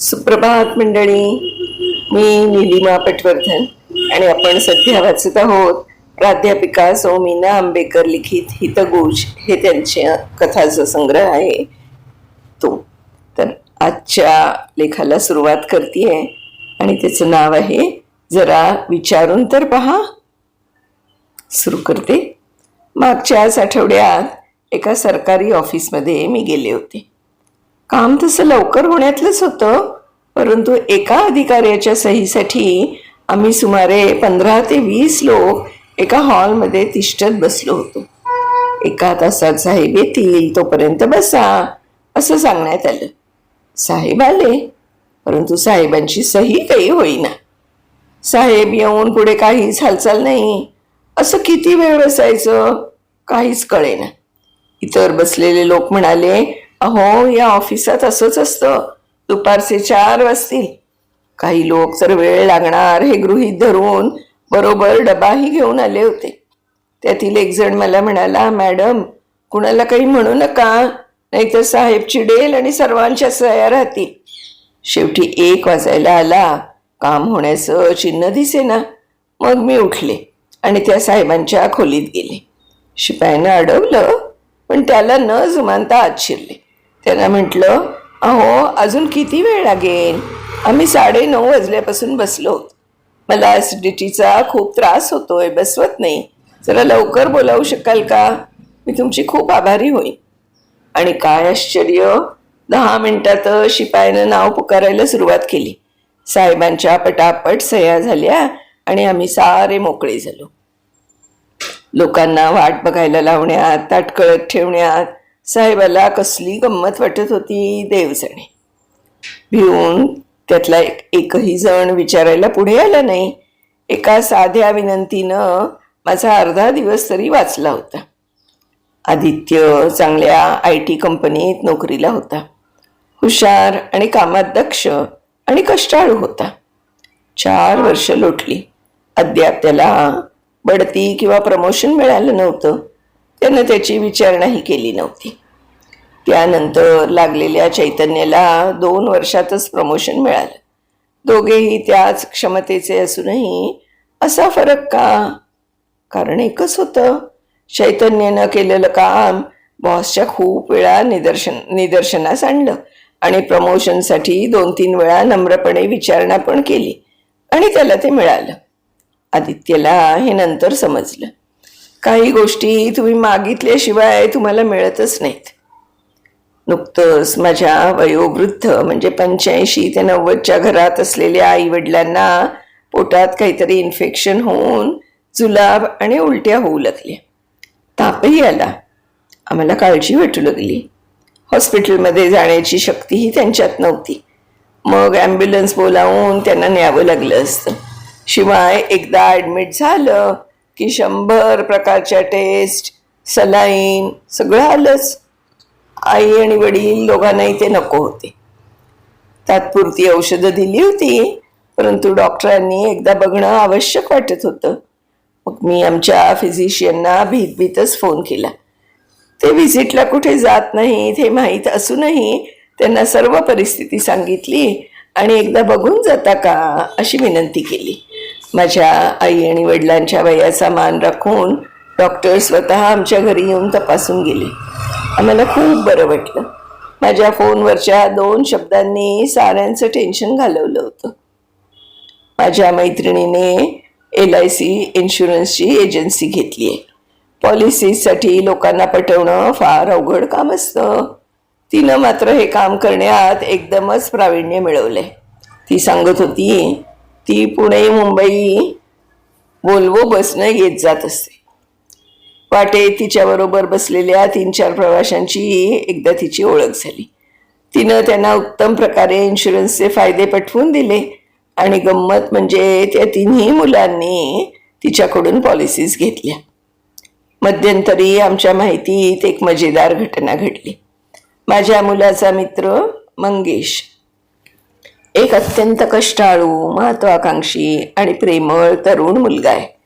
सुप्रभात मंडळी. मी निलिमा पटवर्धन आणि आपण सध्या वाचत आहोत प्राध्यापिका सौमीना आंबेकर लिखित हितगुज. हे त्यांचे कथाचा संग्रह आहे तो. तर आजच्या लेखाला सुरुवात करते आणि त्याचं नाव आहे जरा विचारून तर पहा. सुरू करते. मागच्याच आठवड्यात एका सरकारी ऑफिसमध्ये मी गेले होते. काम तसं लवकर होण्यातलंच होतं परंतु एका अधिकाऱ्याच्या सहीसाठी आम्ही सुमारे पंधरा ते वीस लोक एका हॉलमध्ये तिष्ठत बसलो होतो. एका तासात साहेब येतील तोपर्यंत बसा असं सांगण्यात आलं. साहेब आले परंतु साहेबांची सही काही होईना. साहेब येऊन पुढे काहीच हालचाल नाही. असं किती वेळ बसायचं? काहीच कळेना. इतर बसलेले लोक म्हणाले अहो या ऑफिसात असंच असतं. दुपारचे चार वाजतील. काही लोक तर वेळ लागणार हे गृहीत धरून बरोबर डबाही घेऊन आले होते. त्यातील एक जण मला म्हणाला मॅडम कुणाला काही म्हणू नका. नाहीतर साहेब चिडेल आणि सर्वांच्या सया राहतील. शेवटी एक वाजायला आला. काम होण्याचं चिन्ह दिसेना. मग मी उठले आणि त्या साहेबांच्या खोलीत गेले. शिपायानं अडवलं पण त्याला न जुमानता आत शिरले. त्यांना म्हटलं अहो अजून किती वेळ लागेल? आम्ही साडे नऊ वाजल्यापासून बसलो. मला ॲसिडिटीचा खूप त्रास होतोय बसवत नाही. जरा लवकर बोलावू शकाल का? मी तुमची खूप आभारी होईन. आणि काय आश्चर्य दहा मिनिटात शिपायानं नाव पुकारायला सुरुवात केली. साहेबांच्या पटापट सह्या झाल्या आणि आम्ही सारे मोकळे झालो. लोकांना वाट बघायला लावण्यात ताटकळत ठेवण्यात साहेबाला कसली गंमत वाटत होती देवजणे. भिवून त्यातला एक एकही जण विचारायला पुढे आला नाही. एका साध्या विनंतीनं माझा अर्धा दिवस तरी वाचला होता. आदित्य चांगल्या आय टी कंपनीत नोकरीला होता. हुशार आणि कामात दक्ष आणि कष्टाळू होता. चार वर्ष लोटली. अद्याप त्याला बढती किंवा प्रमोशन मिळालं नव्हतं. त्यानं त्याची विचारणाही केली नव्हती. त्यानंतर लागलेल्या चैतन्याला दोन वर्षातच प्रमोशन मिळालं. दोघेही त्याच क्षमतेचे असूनही असा फरक का? कारण एकच होतं. चैतन्यानं केलेलं काम बॉसच्या खूप वेळा निदर्शन निदर्शनास आणलं आणि प्रमोशनसाठी दोन तीन वेळा नम्रपणे विचारणा पण केली आणि त्याला ते मिळालं. आदित्यला हे नंतर समजलं. काही गोष्टी तुम्ही मागितल्याशिवाय तुम्हाला मिळतच नाहीत. नुकतंच माझ्या वयोवृद्ध म्हणजे पंच्याऐंशी ते नव्वदच्या घरात असलेल्या आई वडिलांना पोटात काहीतरी इन्फेक्शन होऊन जुलाब आणि उलट्या होऊ लागल्या. तापही आला. आम्हाला काळजी वाटू लागली. हॉस्पिटलमध्ये जाण्याची शक्तीही त्यांच्यात नव्हती. मग ॲम्ब्युलन्स बोलावून त्यांना न्यावं लागलं असतं. शिवाय एकदा ॲडमिट झालं की शंभर प्रकारच्या टेस्ट सलाईन सगळं आलंच. आई आणि वडील दोघांनाही ते नको होते. तात्पुरती औषधं दिली होती परंतु डॉक्टरांनी एकदा बघणं आवश्यक वाटत होतं. मग मी आमच्या फिजिशियनना भीतभीतच फोन केला. ते व्हिजिटला कुठे जात नाहीत हे माहीत असूनही त्यांना सर्व परिस्थिती सांगितली आणि एकदा बघून जाता का अशी विनंती केली. माझ्या आई आणि वडिलांच्या वयाचा मान राखून डॉक्टर स्वतः आमच्या घरी येऊन तपासून गेले. आम्हाला खूप बरं वाटलं. माझ्या फोनवरच्या दोन शब्दांनी साऱ्यांचं टेन्शन घालवलं होतं. माझ्या मैत्रिणीने एल आय सी इन्शुरन्सची एजन्सी घेतली आहे. पॉलिसीसाठी लोकांना पटवणं फार अवघड काम असतं. तिनं मात्र हे काम करण्यात एकदमच प्रावीण्य मिळवलंय. ती सांगत होती ती पुणे मुंबई बोलवो बसनं येत जात असते. वाटेत तिच्याबरोबर बसलेल्या तीन चार प्रवाशांची एकदा तिची ओळख झाली. तिनं त्यांना उत्तम प्रकारे इन्शुरन्सचे फायदे पटवून दिले आणि गंमत म्हणजे त्या तिन्ही मुलांनी तिच्याकडून पॉलिसीज घेतल्या. मध्यंतरी आमच्या माहितीत एक मजेदार घटना घडली. माझ्या मुलाचा मित्र मंगेश. एक अत्यंत कष्टाळू महत्वाकांक्षी आणि प्रेमळ तरुण मुलगा आहे.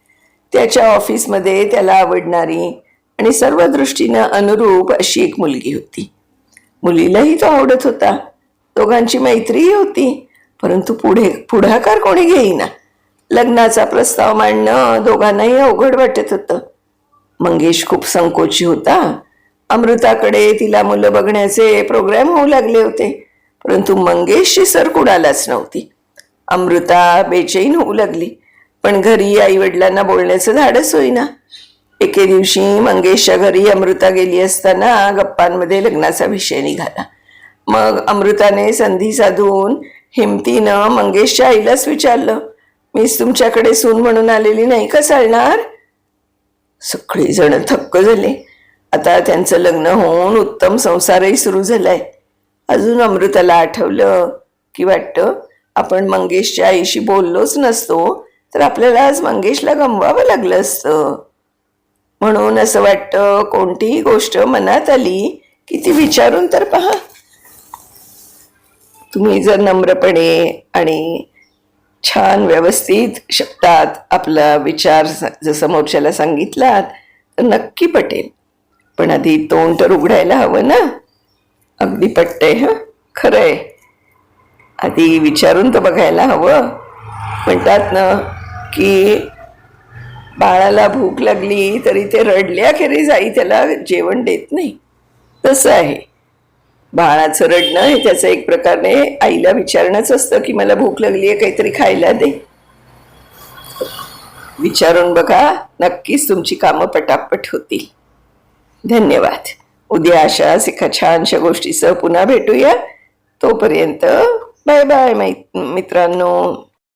त्याच्या ऑफिसमध्ये त्याला आवडणारी आणि सर्व दृष्टीनं अनुरूप अशी एक मुलगी होती. मुलीलाही तो आवडत होता. दोघांची मैत्रीही होती परंतु पुढे पुढाकार कोणी घेईना. लग्नाचा प्रस्ताव मांडणं दोघांनाही अवघड वाटत होतं. मंगेश खूप संकोची होता. अमृताकडे तिला मुलं बघण्याचे प्रोग्राम होऊ लागले होते परंतु मंगेशची सर कुणालाच नव्हती. अमृता बेचैन होऊ लागली. पण घरी आई वडिलांना बोलण्याचं धाडस होईना. एके दिवशी मंगेशच्या घरी अमृता गेली असताना गप्पांमध्ये लग्नाचा विषय निघाला. मग अमृताने संधी साधून हिमतीनं मंगेशच्या आईलाच विचारलं मीच तुमच्याकडे सून म्हणून आलेली नाही का चालणार? सगळीजण थक्क झाले. आता त्यांचं लग्न होऊन उत्तम संसारही सुरू झालाय. अजून अमृताला आठवलं की वाटतं आपण मंगेशच्या आईशी बोललोच नसतो तर आपल्याला आज मंगेशला गमवावं लागलं असतं. म्हणून असं वाटतं कोणतीही गोष्ट मनात आली की ती विचारून तर पहा. तुम्ही जर नम्रपणे आणि छान व्यवस्थित शब्दात आपला विचार जर समोरच्याला सांगितलात तर नक्की पटेल. पण आधी तोंड तर उघडायला हवं ना? अगदी पटतंय हं? खरंय. आधी विचारून तर बघायला हवं. म्हणतात ना की बाळाला भूक लागली तरी ते रडल्याखेरीज आई त्याला जेवण देत नाही. तसं आहे. बाळाचं रडणं हे त्याचं एक प्रकारे आईला विचारणंच असतं की मला भूक लागली आहे काहीतरी खायला दे. विचारून बघा नक्कीच तुमची कामं पटापट होतील. धन्यवाद. उद्या अशाच एका छानशा गोष्टीसह पुन्हा भेटूया. तोपर्यंत बाय बाय मै मित्रांनो.